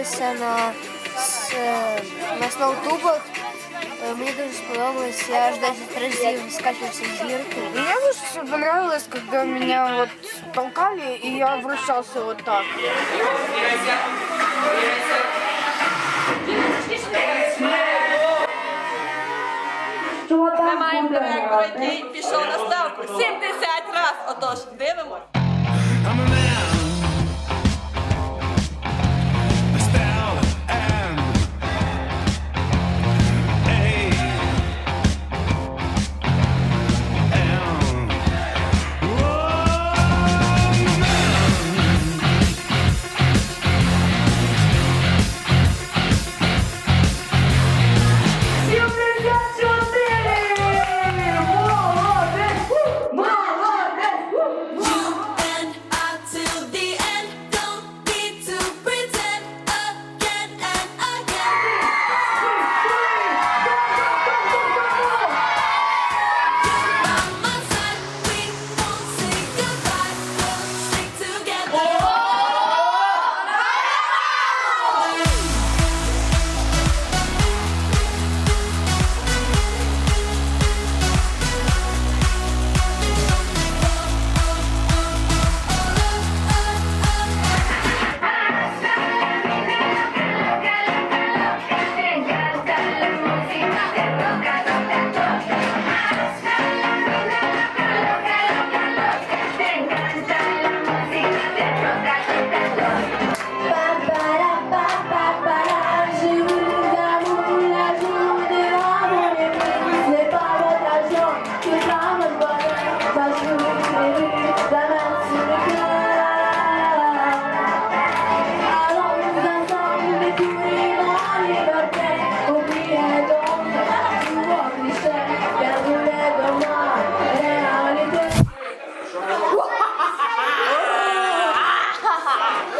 каталися на, с, на сноутубах. Е, Мені дуже сподобалось. Я аж 10 разів скачився з гірки. Мне больше понравилось, когда меня вот толкали, и я вращался вот так. Ми маємо директора, який пішов на ставку 70 разів. Отож, дивимось.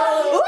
Woo!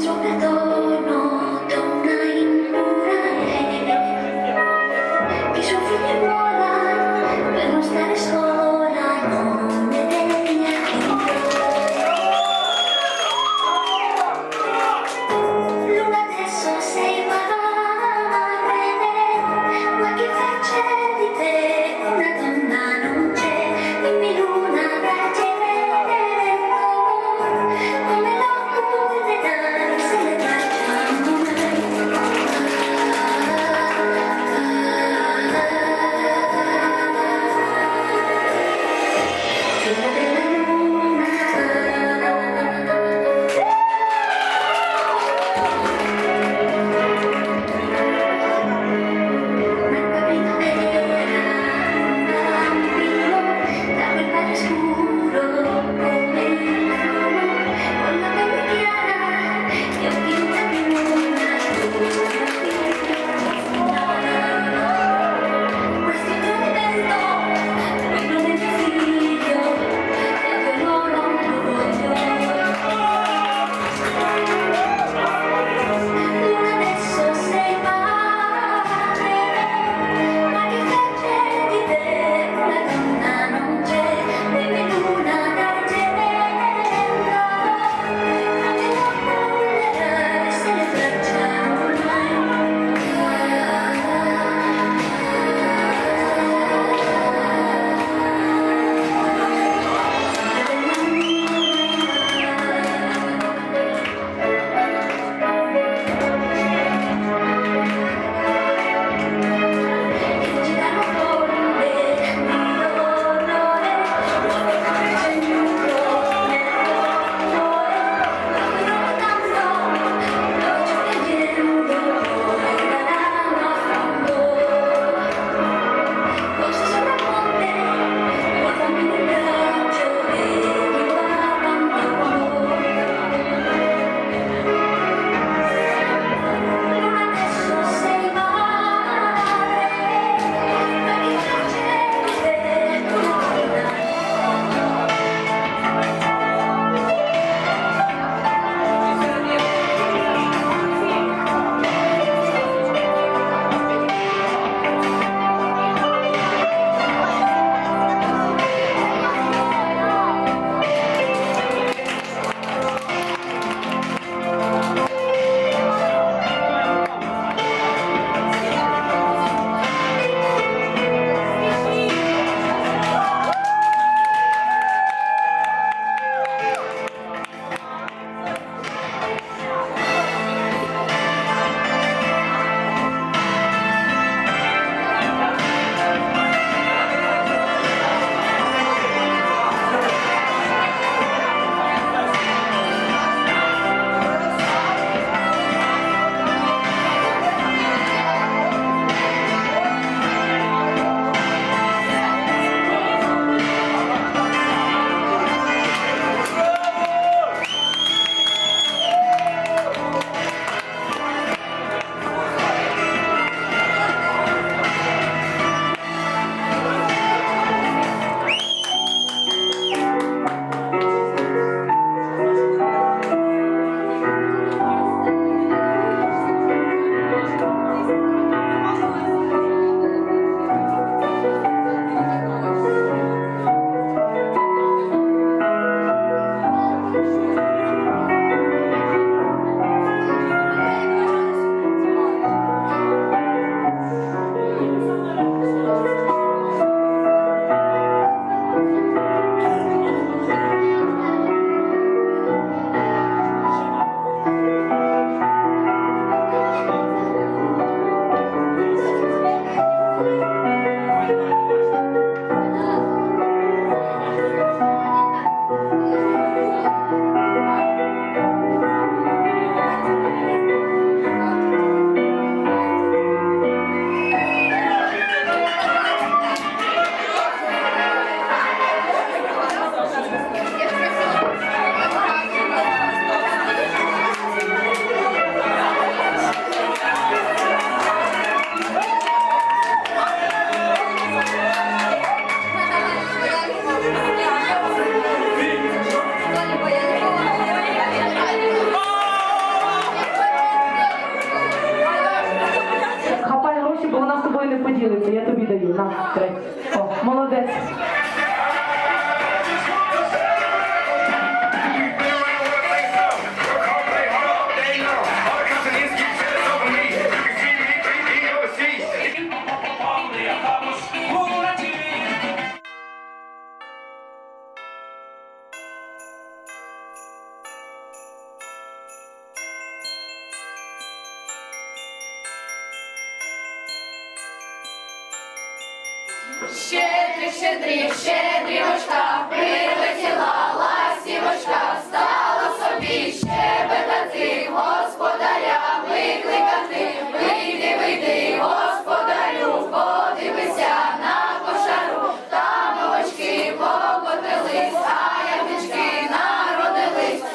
中的歌。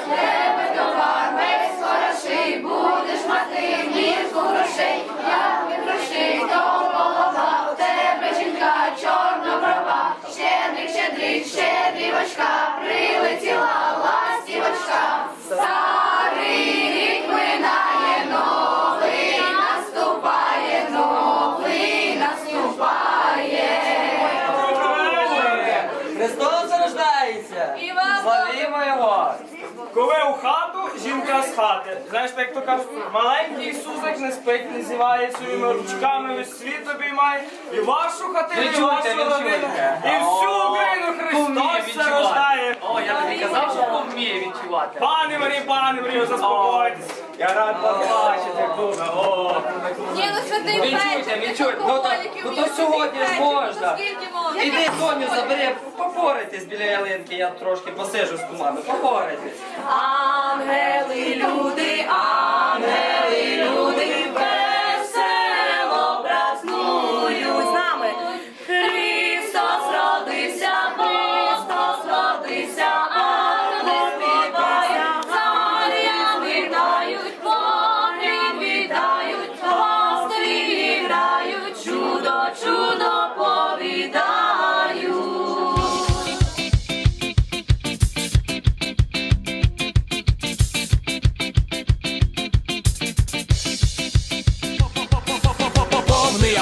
Тебе товар весь хороший, будеш мати ніж грошей, хати. Знаєш, так то кажуть, маленький Ісусик не спить, не зіває своїми ручками, весь світ обіймає. І вашу хатину, і вашу родину, і всю Україну Христос все рождає. О, я тобі казав, що вміє відчувати. Пане Марі, пане Марі, заспокойтесь. Я рад вас бачити, куме. О, Ні, ну що вечір. Відчуйте, відчуйте. Ну то, ну то сьогодні ж можна. Іди, Тоню, забери, попоритись біля ялинки, я трошки посижу з кумами. попоритись. Ангели, люди, ангели, люди,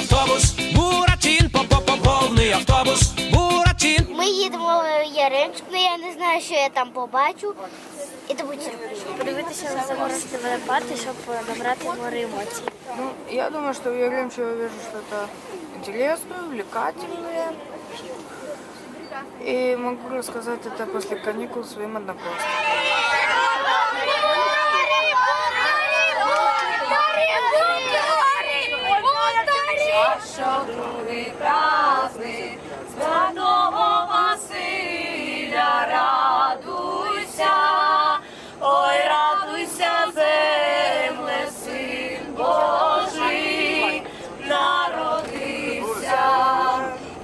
автобус, Буратін, повний автобус, Буратін. Ми їдемо в Яремчик, але я не знаю, що я там побачу. І то буде сюрприз. Подивитися на заморозки водопад, щоб набрати море емоцій. Ну, я думаю, что в Яремче я увижу что-то интересное, увлекательное. И могу рассказать это после каникул своим Одноклассникам. що другий праздник святого Василя радуйся, ой, радуйся, земле, син Божий народився,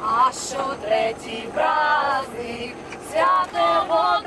а що третій праздник святого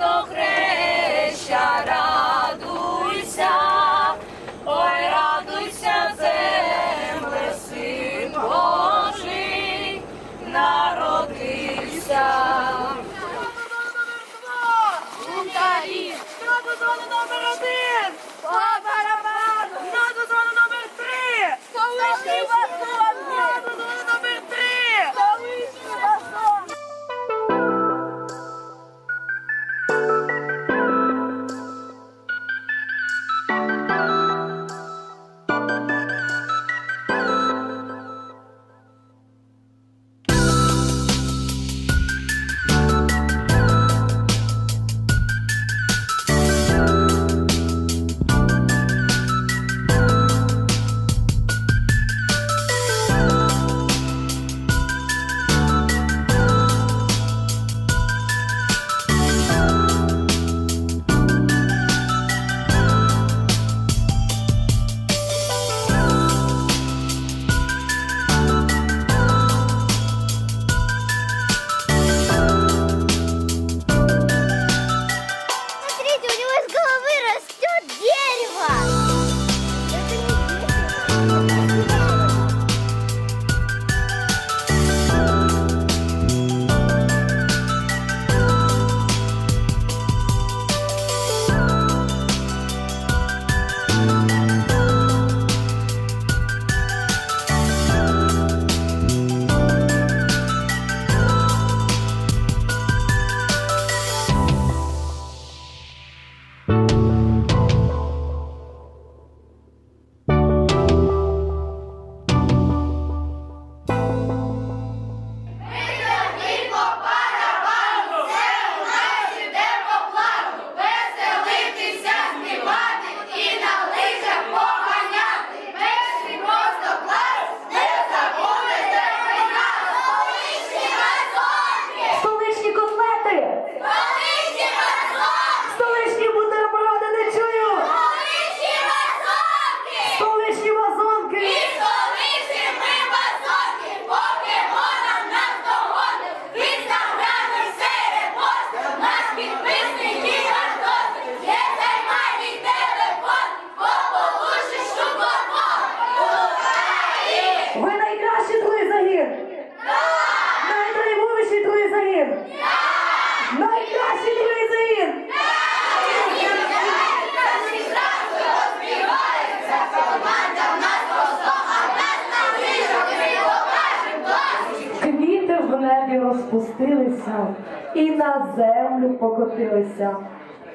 спустилися і на землю покотилися.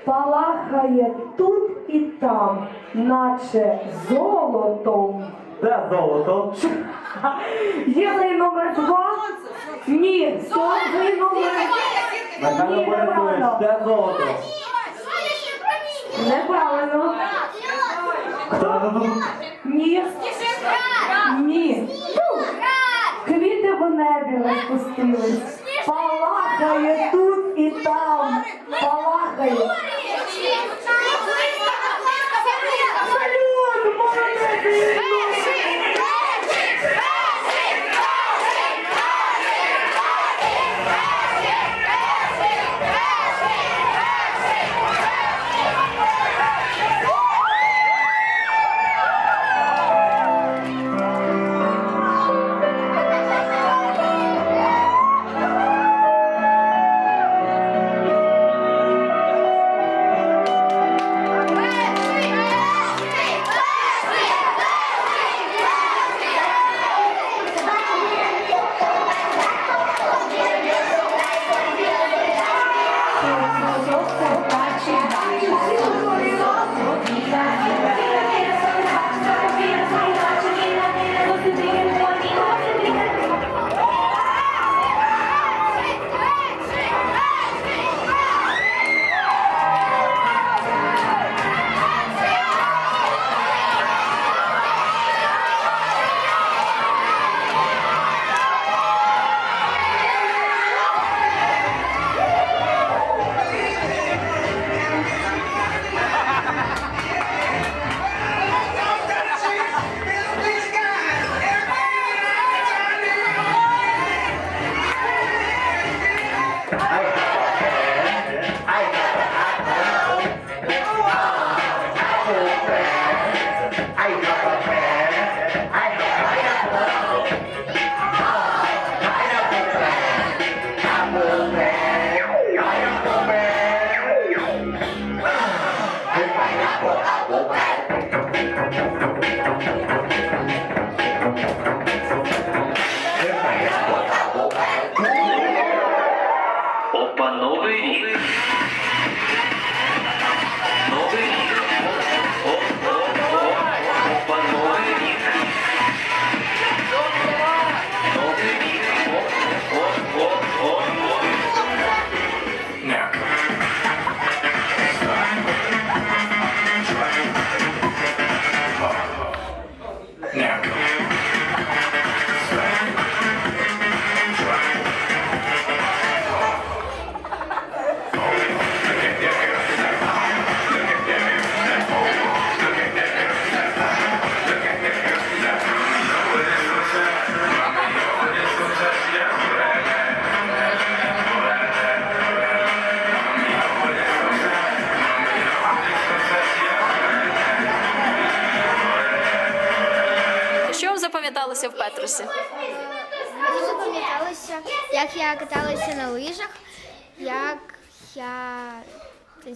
Палахає тут і там, наче золотом. Де золото? Єлей номер два. Ні, сонце номер Ні, Борисович, неправильно. де золото? Неправильно. Ні. Ні. Квіти в небі розпустились. Палахає тут і там. Палахає. Салют, молодець! American.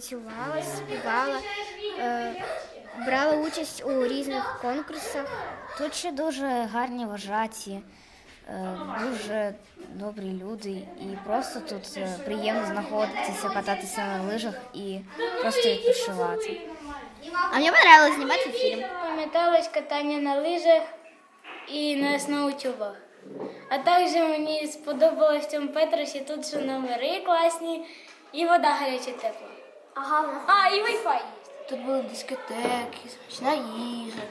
Танцювала, співала, е, брала участь у різних конкурсах. Тут ще дуже гарні вожаті, е, дуже добрі люди, і просто тут е, приємно знаходитися, кататися на лижах і просто відпочивати. А мені подобалось знімати фільм. Пам'яталось катання на лижах і на сноутюбах. А також мені сподобалось в цьому Петросі тут що номери класні і вода гаряча тепла. Ага, А, і Wi-Fi є. Тут були дискотеки, смачна їжа.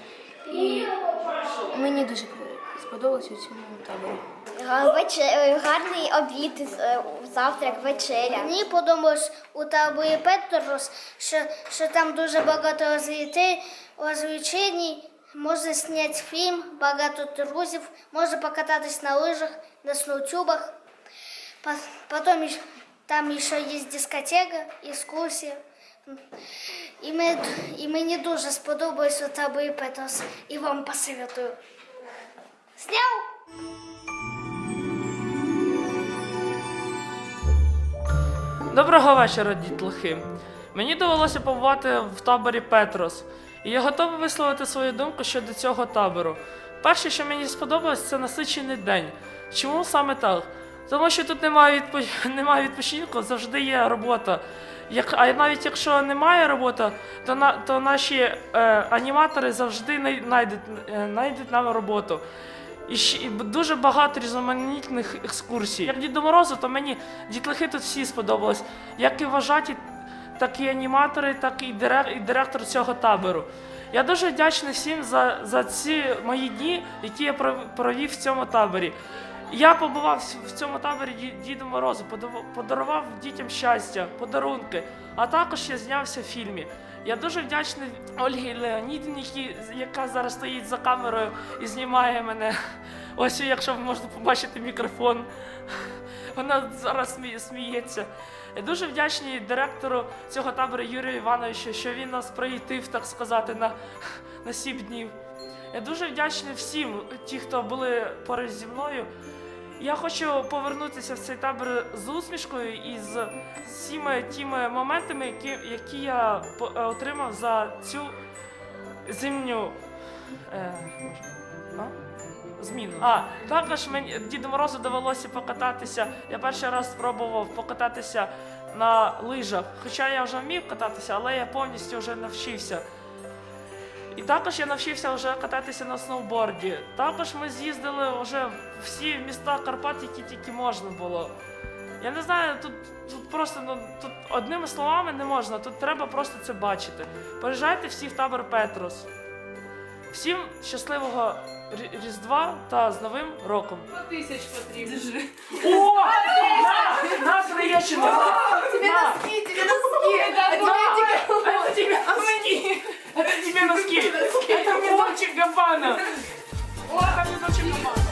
І мені дуже сподобалося у цьому таборі. гарний обід, е, завтрак, вечеря. Мені подобалось у таборі Петрос, що, що там дуже багато розвлечень, можна зняти фільм, багато друзів, можна покататись на лижах, на сноутюбах. По- Потом ещё- там ще є дискотека, екскурсія. І, ми, і мені дуже сподобалось у таборі Петрос. І вам посоветую. Сняв! Доброго вечора, дітлахи. Мені довелося побувати в таборі Петрос, і я готовий висловити свою думку щодо цього табору. Перше, що мені сподобалось, це насичений день. Чому саме так? Тому що тут немає, відпо... немає відпочинку, завжди є робота. Як... А навіть якщо немає роботи, то, на... то наші е, аніматори завжди знайдуть, е, нам роботу. І, ще... і дуже багато різноманітних екскурсій. Як Діду Морозу, то мені дітлахи тут всі сподобались. Як і вважаті, так і аніматори, так і, дирек... і директор цього табору. Я дуже вдячний всім за, за ці мої дні, які я пров- провів в цьому таборі. Я побував в- цьому таборі Ді- Діду Морозу, подарував дітям щастя, подарунки, а також я знявся в фільмі. Я дуже вдячний Ольгі Леонідівні, яка зараз стоїть за камерою і знімає мене. Ось якщо можна побачити мікрофон. Вона зараз сміється. Я дуже вдячний директору цього табору Юрію Івановичу, що він нас приїтив, так сказати, на, на сім днів. Я дуже вдячний всім, ті, хто були поруч зі мною. Я хочу повернутися в цей табір з усмішкою і з всіми тими моментами, які, які я е, отримав за цю зимню е, а? зміну. А також мені Діду Морозу довелося покататися. Я перший раз спробував покататися на лижах. Хоча я вже вмів кататися, але я повністю вже навчився. І також я навчився вже кататися на сноуборді. Також ми з'їздили вже всі міста Карпат, які тільки можна було. Я не знаю, тут, тут просто ну, тут одними словами не можна, тут треба просто це бачити. Приїжджайте всі в табор Петрос. Всім щасливого Рі- Різдва та з Новим роком! Тисяч потрібно. О! На! На Троєщину! Тебе носки, тебе носки. Это тебе носки! Это тебе носки! Это мне Дольче Габбана! О, это мне Дольче Габбана!